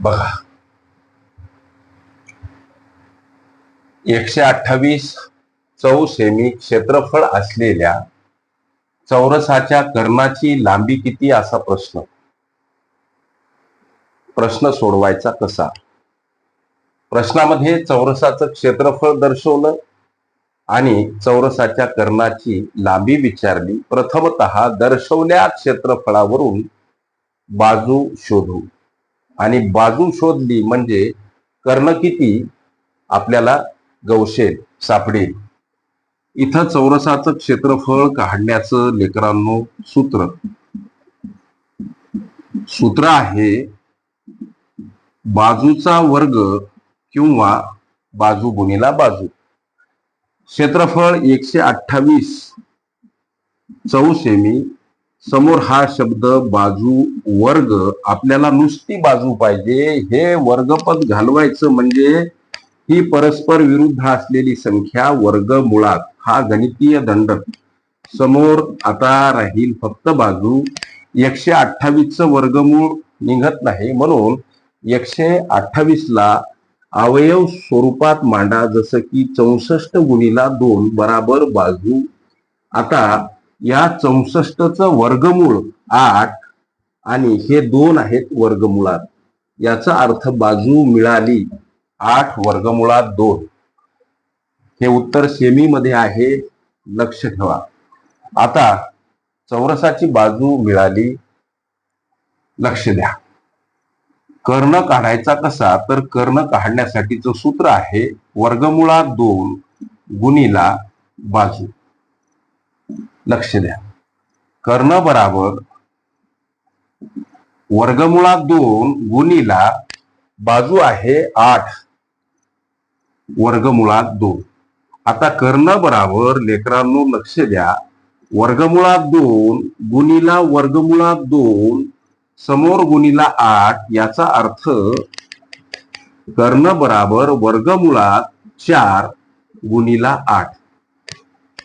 बघा. एकशे अठ्ठावीस चौ सेमी क्षेत्रफळ असलेल्या चौरसाच्या कर्णाची लांबी किती असा प्रश्न? प्रश्न सोडवायचा कसा? प्रश्नामध्ये चौरसाचं क्षेत्रफळ दर्शवलं आणि चौरसाच्या कर्णाची लांबी विचारली. प्रथमत दर्शवल्या क्षेत्रफळावरून बाजू शोधू. आणि बाजू शोधली म्हणजे कर्ण किती आपल्याला गवशेल सापडेल इथं चौरसाचं क्षेत्रफळ काढण्याचं लेकरांनो सूत्र. सूत्र आहे बाजूचा वर्ग किंवा बाजू गुणीला बाजू. क्षेत्रफळ एकशे अठ्ठावीस चौ सेमी समोर हा शब्द बाजू वर्ग आपल्याला नुसती बाजू पाहिजे. हे वर्गपद घालवायचं म्हणजे ही परस्पर विरुद्ध असलेली संख्या वर्ग मुळात हा गणितीय दंडक समोर आता राहील फक्त बाजू. एकशे अठ्ठावीसचं वर्गमूळ निघत नाही म्हणून एकशे अठ्ठावीस ला अवयव स्वरूपात मांडा. जसं की चौसष्ट गुणीला दोन बराबर बाजू. आता या चौसष्टचं वर्गमूळ आठ आणि हे दोन आहेत वर्गमुळात. याचा अर्थ बाजू मिळाली आठ वर्गमुळात दोन. हे उत्तर सेमी मध्ये आहे. लक्ष ठेवा. आता चौरसाची बाजू मिळाली. लक्ष द्या. कर्ण काढायचा कसा? तर कर्ण काढण्यासाठीचं सूत्र आहे वर्गमुळात दोन गुणीला बाजू. लक्ष द्या. कर्ण बराबर वर्गमुळात दोन गुणीला बाजू आहे आठ. वर्गमुळात दोन. आता कर्ण बराबर लेकरांनो लक्ष द्या. वर्गमुळात दोन गुणीला वर्गमुळात दोन समोर गुणीला आठ याचा अर्थ कर्ण बराबर वर्गमुळात चार गुणीला आठ.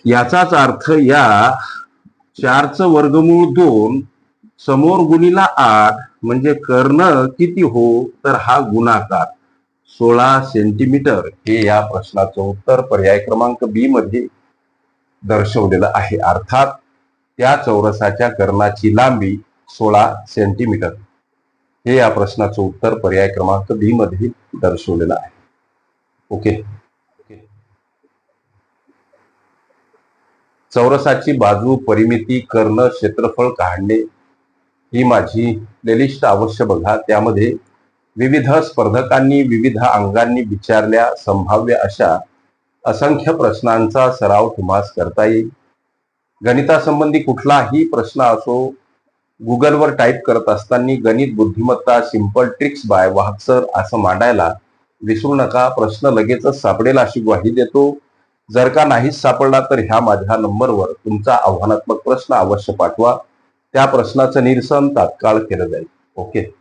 याचाच अर्थ या चारचं वर्गमूळ दोन समोर गुणीला आठ म्हणजे कर्ण किती हो तर हा गुणाकार. सोळा सेंटीमीटर हे या प्रश्नाचं उत्तर पर्याय क्रमांक बी मध्ये दर्शवलेलं आहे. अर्थात त्या चौरसाच्या कर्णाची लांबी सोळा सेंटीमीटर हे या प्रश्नाचं उत्तर पर्याय क्रमांक बी मध्ये दर्शवलेलं आहे. ओके? चौरसाची बाजू परिमिती करणं क्षेत्रफळ काढणे ही माझी प्लेलिस्ट अवश्य बघा. त्यामध्ये विविध स्पर्धकांनी विविध अंगांनी विचारल्या संभाव्य अशा असंख्य प्रश्नांचा सराव तुम्हास करता येईल. गणितासंबंधी कुठलाही प्रश्न असो गुगलवर टाईप करत असताना गणित बुद्धिमत्ता सिंपल ट्रिक्स बाय वाहसर असं मांडायला विसरू नका. प्रश्न लगेचच सापडेल अशी ग्वाही देतो. जर का नाहीच सापडला तर ह्या माझ्या नंबरवर तुमचा आव्हानात्मक प्रश्न अवश्य पाठवा. त्या प्रश्नाचं निरसन तात्काळ केलं जाईल. ओके?